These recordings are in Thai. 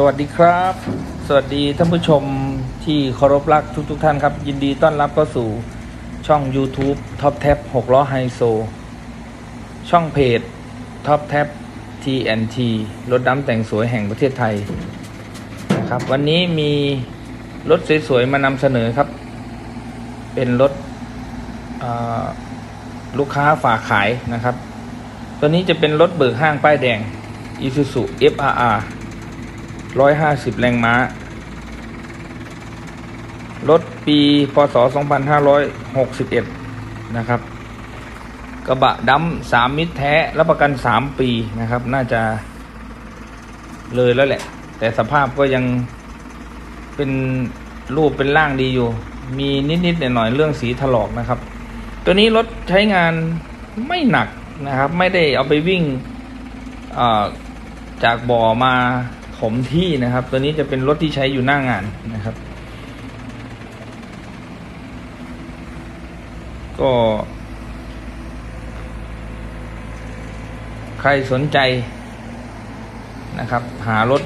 สวัสดีครับ สวัสดีท่านผู้ชมที่เคารพรักทุกทท่านครับ ยินดีต้อนรับเข้าสู่ช่อง YouTube Top Tab 6ล้อไฮโซ ช่องเพจ Top Tab TNT รถดำแต่งสวยแห่งประเทศไทยนะครับวันนี้มีรถสวยๆมานำเสนอครับ เป็นรถลูกค้าฝากขายนะครับ ตัวนี้จะเป็นรถเบิกห้างป้ายแดง Isuzu FRR 150 แรงม้า รถปีพศ 2561 นะครับ กระบะดำสามมิตรแท้ รับประกัน 3 ปีนะครับ น่าจะเลยแล้วแหละ แต่สภาพก็ยังเป็นรูปเป็นร่างดีอยู่ มีนิดๆหน่อยๆเรื่องสีถลอกนะครับ ตัวนี้รถใช้งานไม่หนักนะครับ ไม่ได้เอาไปวิ่งจากบ่อมา ถมที่นะครับ ตัวนี้จะเป็นรถที่ใช้อยู่หน้างานนะครับ ก็ ใครสนใจนะครับ หารถ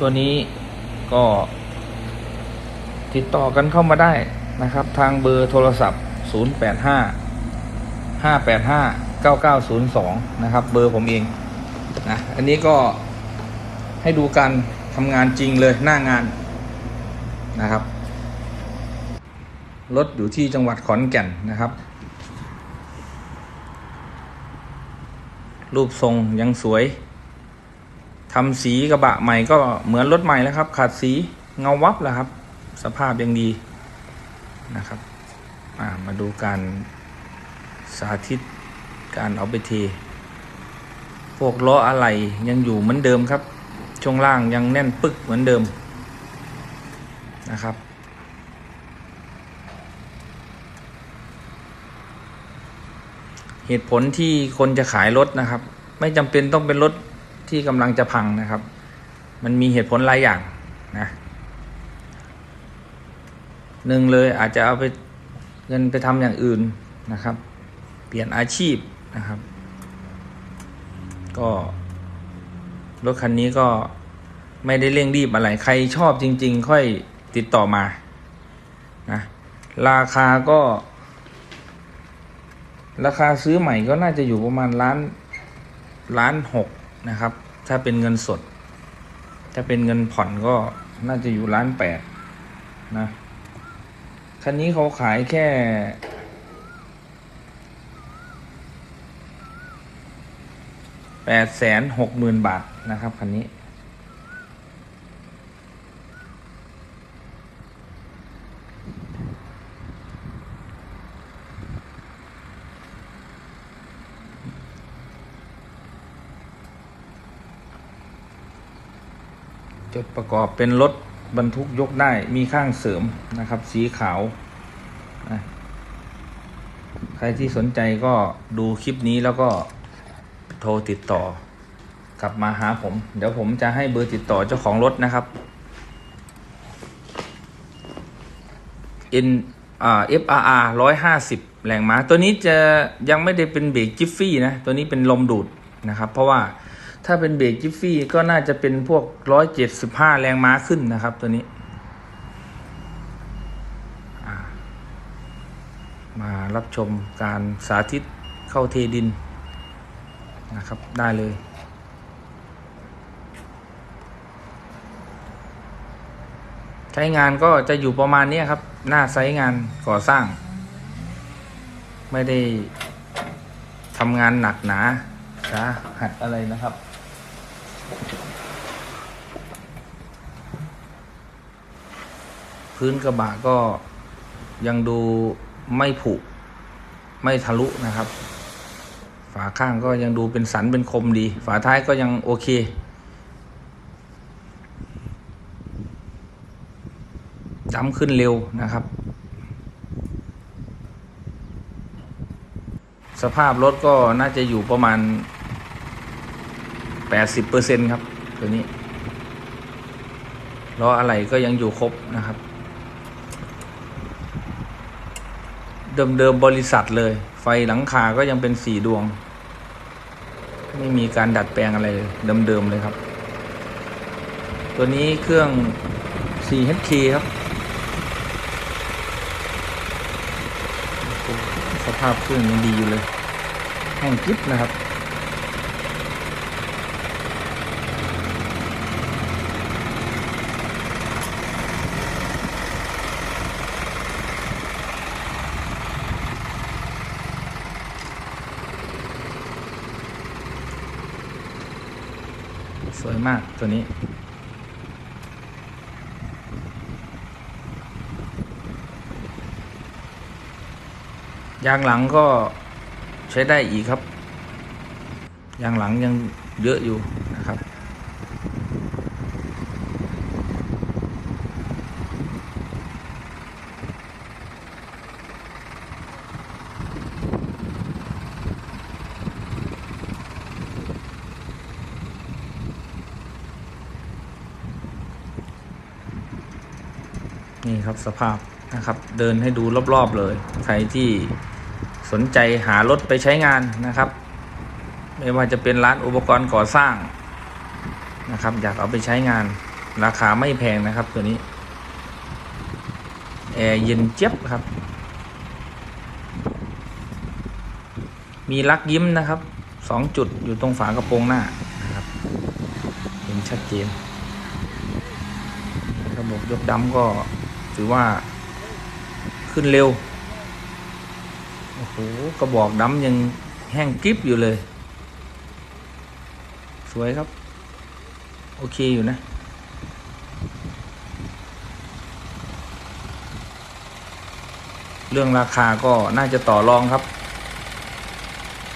ตัวนี้ก็ ติดต่อกันเข้ามาได้นะครับ ทางเบอร์โทรศัพท์ 085 585 9902 นะครับ เบอร์ผมเองนะอันนี้ก็ ให้ดูการทำงานจริงเลยหน้างานนะครับ รถอยู่ที่จังหวัดขอนแก่นนะครับ รูปทรงยังสวยทำสีกระบะใหม่ก็เหมือนรถใหม่แล้วครับ ขาดสีเงาวับแล้วครับ สภาพยังดีนะครับามาดูการสาธิตการเอาไปเทพวกล้ออะไหล่ยังอยู่เหมือนเดิมครับ ช่วงล่างยังแน่นปึกเหมือนเดิมนะครับ เหตุผลที่คนจะขายรถนะครับ ไม่จำเป็นต้องเป็นรถที่กำลังจะพังนะครับ มันมีเหตุผลหลายอย่างนะหนึ่งเลยอาจจะเอาไปเงินไปทำอย่างอื่นนะครับ เปลี่ยนอาชีพนะครับ ก็รถคันนี้ก็ ไม่ได้เร่งรีบอะไร ใครชอบจริง ๆ ค่อยติดต่อมานะราคาก็ ราคาซื้อใหม่ก็น่าจะอยู่ประมาณล้านล้านหกนะครับ ถ้าเป็นเงินสด ถ้าเป็นเงินผ่อนก็น่าจะอยู่ล้านแปดนะคันนี้เขาขายแค่แปดแสนหกหมื่นบาทนะครับคันนี้ จดประกอบเป็นรถบรรทุกยกได้มีข้างเสริมนะครับ สีขาว ใครที่สนใจก็ดูคลิปนี้แล้วก็โทรติดต่อกลับมาหาผม เดี๋ยวผมจะให้เบอร์ติดต่อเจ้าของรถนะครับ N อ่า FRR ร้อยห้าสิบแรงม้า ตัวนี้จะยังไม่ได้เป็นเบรกจิฟฟี่นะ ตัวนี้เป็นลมดูดนะครับ เพราะว่า ถ้าเป็นเบรกจิฟฟี่ก็น่าจะเป็นพวกร้อยเจ็ดสิบห้าแรงม้าขึ้นนะครับตัวนี้ มารับชมการสาธิตเข้าเทดินนะครับได้เลยใช้งานก็จะอยู่ประมาณนี้ครับ หน้าไซต์งานก่อสร้าง ไม่ได้ทำงานหนักหนา สาหัดอะไรนะครับ พื้นกระบะก็ยังดูไม่ผุไม่ทะลุนะครับ ฝาข้างก็ยังดูเป็นสันเป็นคมดี ฝาท้ายก็ยังโอเคจำขึ้นเร็วนะครับ สภาพรถก็น่าจะอยู่ประมาณ 80%ครับ ตัวนี้ล้ออะไรก็ยังอยู่ครบนะครับ เดิมๆบริษัทเลย ไฟหลังคาก็ยังเป็นสีดวง ไม่มีการดัดแปลงอะไรเลยเดิมๆเลยครับ ตัวนี้เครื่อง 4HK ครับ สภาพเครื่องยังดีอยู่เลย แห้งกริบนะครับ สวยมากตัวนี้ ยางหลังก็ใช้ได้อีกครับ ยางหลังยังเยอะอยู่ นี่ครับสภาพนะครับ เดินให้ดูรอบๆเลย ใครที่สนใจหารถไปใช้งานนะครับ ไม่ว่าจะเป็นร้านอุปกรณ์ก่อสร้างนะครับ อยากเอาไปใช้งาน ราคาไม่แพงนะครับ ตัวนี้แอร์เย็นเจี๊ยบครับ มีลักยิ้มนะครับสองจุดอยู่ตรงฝากระโปรงหน้านะครับ เห็นชัดเจนระบบยกดำก็ ถือว่าขึ้นเร็ว โอ้โห กระบอกดำยังแห้งกริบอยู่เลย สวยครับ โอเคอยู่นะ เรื่องราคาก็น่าจะต่อรองครับ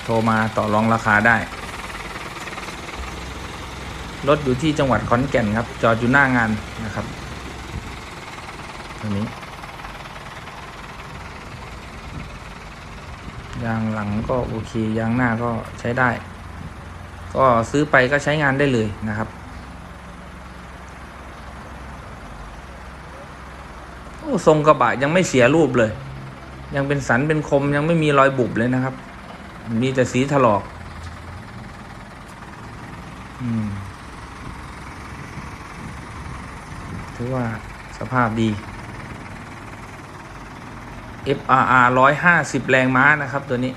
โทรมาต่อรองราคาได้รถอยู่ที่จังหวัดขอนแก่นครับ จอดอยู่หน้างานนะครับ ตัวนี้ ยางหลังก็โอเค ยางหน้าก็ใช้ได้ ก็ซื้อไปก็ใช้งานได้เลยนะครับโอ้ทรงกระบะยังไม่เสียรูปเลย ยังเป็นสันเป็นคมยังไม่มีรอยบุบเลยนะครับ มีแต่สีถลอก อืมถือว่าสภาพดี FRR ร้อยห้าสิบแรงม้านะครับตัวนี้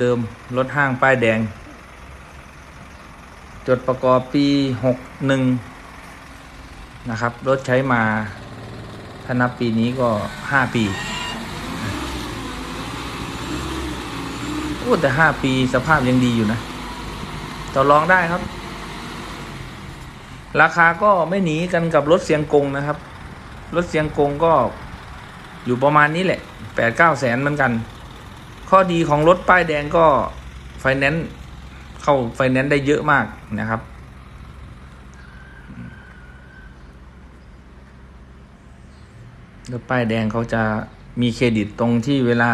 เดิมๆรถห้างป้ายแดง จดประกอบปีหกหนึ่งนะครับ รถใช้มาถ้านับปีนี้ก็ห้าปี โอ้แต่ห้าปีสภาพยังดีอยู่นะต่อรองได้ครับ ราคาก็ไม่หนีกันกับรถเสียงกงนะครับ รถเสียงกงก็อยู่ประมาณนี้แหละแปดเก้าแสนเหมือนกัน ข้อดีของรถป้ายแดงก็ไฟแนนซ์เข้าไฟแนนซ์ได้เยอะมากนะครับ รถป้ายแดงเขาจะมีเครดิตตรงที่เวลา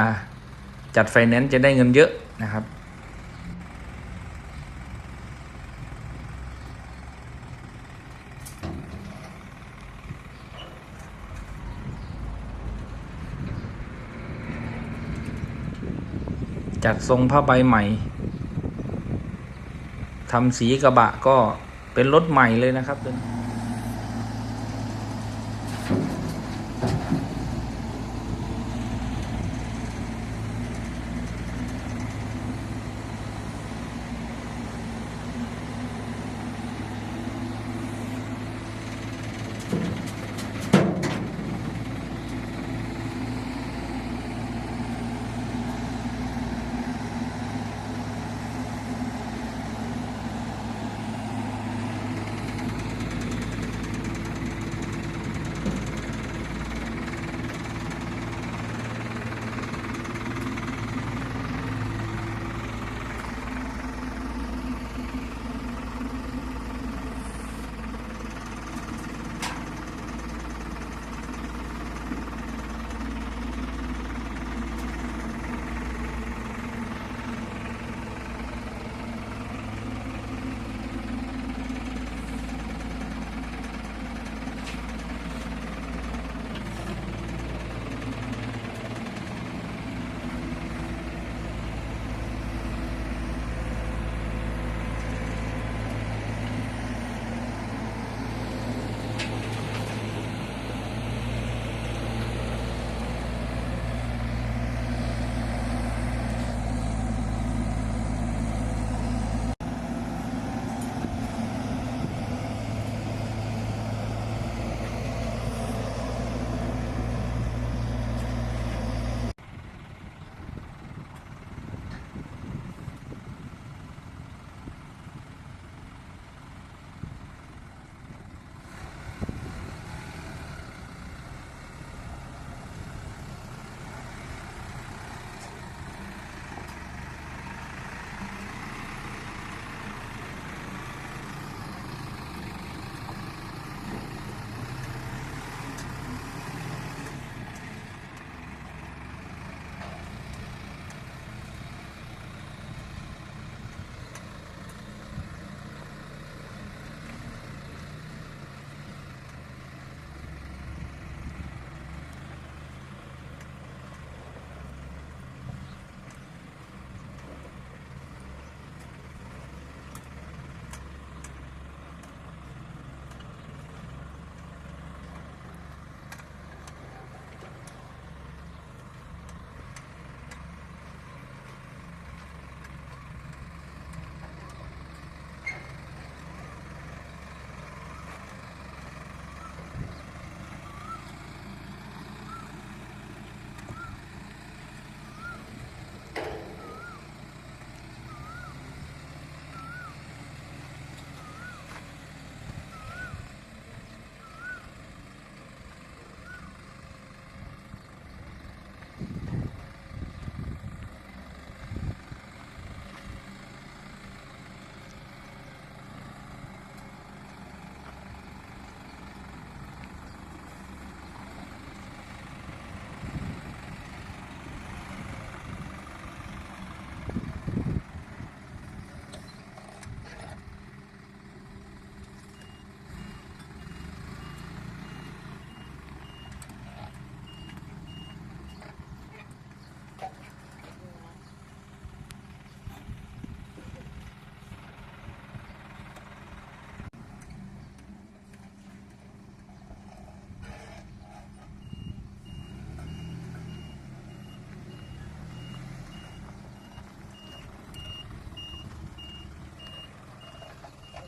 จัดไฟแนนซ์จะได้เงินเยอะนะครับ จัดทรงผ้าใบใหม่ทำสีกระบะก็เป็นรถใหม่เลยนะครับตัวนี้